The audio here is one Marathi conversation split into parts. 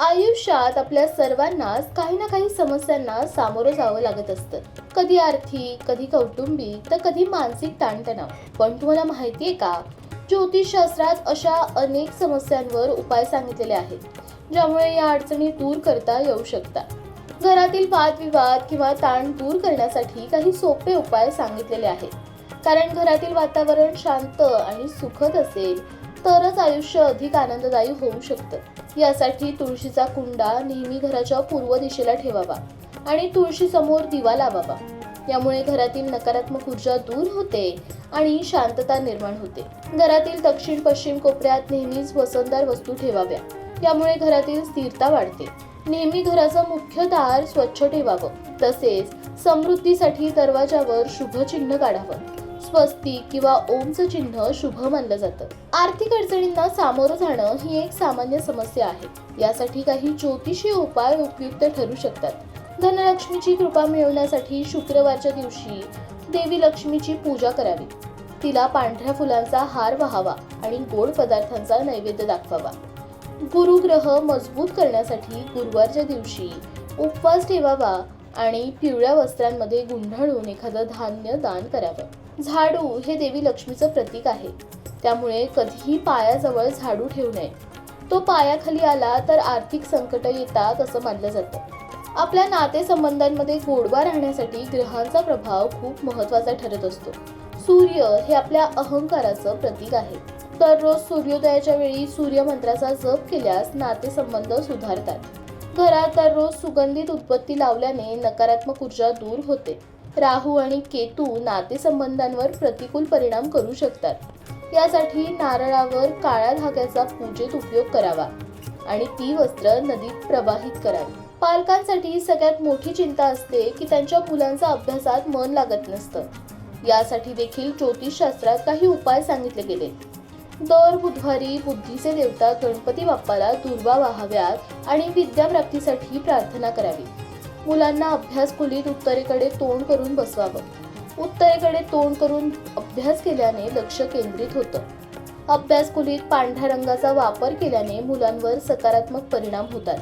आयुष्यात आपल्या सर्वांनाच काही ना काही समस्यांना सामोरं जावं लागत असतं. कधी आर्थिक कधी कौटुंबिक तर कधी मानसिक ताणतणाव. पण तुम्हाला माहितीये का? ज्योतिषशास्त्रात अशा अनेक समस्यांवर उपाय सांगितलेले आहेत ज्यामुळे या अडचणी दूर करता येऊ शकतात. घरातील वादविवाद किंवा ताण दूर करण्यासाठी काही सोपे उपाय सांगितलेले आहेत. कारण घरातील वातावरण शांत आणि सुखद असेल तरच आयुष्य अधिक आनंददायी होऊ शकतं. यासाठी तुळशीचा कुंडा नेहमी घराच्या पूर्व दिशेला ठेवावा आणि तुळशी समोर दिवा लावावा. यामुळे घरातील नकारात्मक ऊर्जा दूर होते आणि शांतता निर्माण होते. घरातील दक्षिण पश्चिम कोपऱ्यात नेहमीच वसंतदार वस्तू ठेवाव्या. यामुळे घरातील स्थिरता वाढते. नेहमी घराचं मुख्य दार स्वच्छ ठेवावं. तसेच समृद्धीसाठी दरवाजावर शुभचिन्ह काढावं. स्वस्तिक किंवा ओमचं चिन्ह शुभ मानलं जातं. आर्थिक अडचणींना सामोरं जाणं ही एक सामान्य समस्या आहे. यासाठी काही ज्योतिषी उपाय उपयुक्त ठरू शकतात. धनलक्ष्मीची कृपा मिळवण्यासाठी शुक्रवारच्या दिवशी देवी लक्ष्मीची पूजा करावी. तिला पांढऱ्या फुलांचा हार व्हावा आणि गोड पदार्थांचा नैवेद्य दाखवावा. गुरुग्रह मजबूत करण्यासाठी गुरुवारच्या दिवशी उपवास ठेवावा आणि पिवळ्या वस्त्रांमध्ये गुंढाळून एखादं धान्य दान करावं. झाडू हे देवी लक्ष्मीचं प्रतीक आहे. त्यामुळे कधीही पायाजवळ झाडू ठेवू नये. तो पायाखाली आला तर आर्थिक संकट येतात असं मानलं जातं. आपल्या नातेसंबंधांमध्ये गोडवा राहण्यासाठी ग्रहांचा प्रभाव खूप महत्त्वाचा ठरत असतो. सूर्य हे आपल्या अहंकाराचं प्रतीक आहे. दररोज सूर्योदयाच्या वेळी सूर्यमंत्राचा जप केल्यास नातेसंबंध सुधारतात. घरात दररोज सुगंधित उत्पत्ती लावल्याने नकारात्मक ऊर्जा दूर होते. राहू आणि केतू नातेसंबंधांवर प्रतिकूल परिणाम करू शकतात. यासाठी नारळावर काळ्या धाग्याचा पूजेत उपयोग करावा आणि ती वस्त्र नदीत प्रवाहित करावी. पालकांसाठी सगळ्यात मोठी चिंता असते की त्यांच्या मुलांचा अभ्यासात मन लागत नसतं. यासाठी देखील ज्योतिषशास्त्रात काही उपाय सांगितले गेले. दर बुधवारी बुद्धीचे देवता गणपती बाप्पाला दुर्वा वाहाव्यात आणि विद्याप्राप्तीसाठी प्रार्थना करावी. मुलांना अभ्यास खोलीत उत्तरेकडे तोंड करून बसवावं. उत्तरेकडे तोंड करून अभ्यास केल्याने लक्ष केंद्रित होतं. अभ्यास खोलीत पांढऱ्या रंगाचा वापर केल्याने मुलांवर सकारात्मक परिणाम होतात.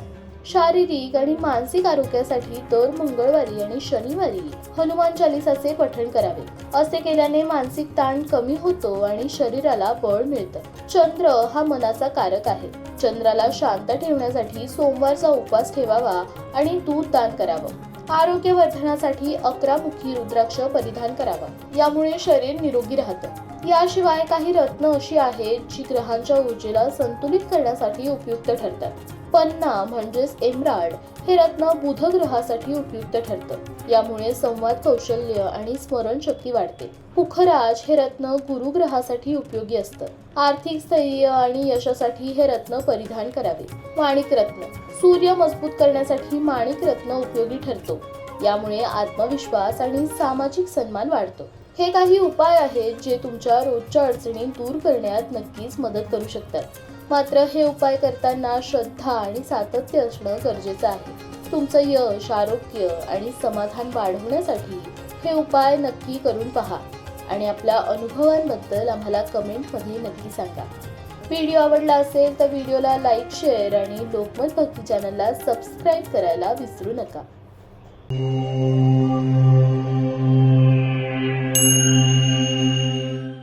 शारीरिक आणि मानसिक आरोग्यासाठी दर मंगळवारी आणि शनिवारी हनुमान चालिसाचे पठण करावे. असे केल्याने मानसिक ताण कमी होतो आणि शरीराला बळ मिळतं. चंद्र हा मनाचा कारक आहे. चंद्राला शांत ठेवण्यासाठी सोमवारचा उपवास ठेवावा आणि दूध दान करावं. आरोग्य वर्धनासाठी अकरा मुखी रुद्राक्ष परिधान करावा. यामुळे शरीर निरोगी राहतं. याशिवाय काही रत्न अशी आहेत जी ग्रहांच्या ऊर्जेला संतुलित करण्यासाठी उपयुक्त ठरतात. पन्ना म्हणजेच एमराड हे रत्न बुध ग्रहासाठी उपयुक्त ठरतं. यामुळे संवाद कौशल्य आणि स्मरणशक्ती वाढते. पुखराज हे रत्न गुरु ग्रहासाठी उपयोगी असतं. आर्थिक स्थैर्य आणि यशासाठी हे रत्न परिधान करावे. माणिक रत्न. सूर्य मजबूत करण्यासाठी माणिक रत्न उपयोगी ठरतो. यामुळे आत्मविश्वास आणि सामाजिक सन्मान वाढतो. हे काही उपाय आहेत जे तुमच्या रोजच्या अडचणी दूर करण्यात नक्कीच मदत करू शकतात. मात्र हे उपाय करताना श्रद्धा आणि सातत्य असणं गरजेचं आहे. तुमचं यश आरोग्य आणि समाधान वाढवण्यासाठी हे उपाय नक्की करून पहा आणि आपल्या अनुभवांबद्दल आम्हाला कमेंटमध्ये नक्की सांगा. व्हिडिओ आवडला असेल तर व्हिडिओला लाईक शेअर आणि लोकमत भक्ती चॅनलला सबस्क्राईब करायला विसरू नका.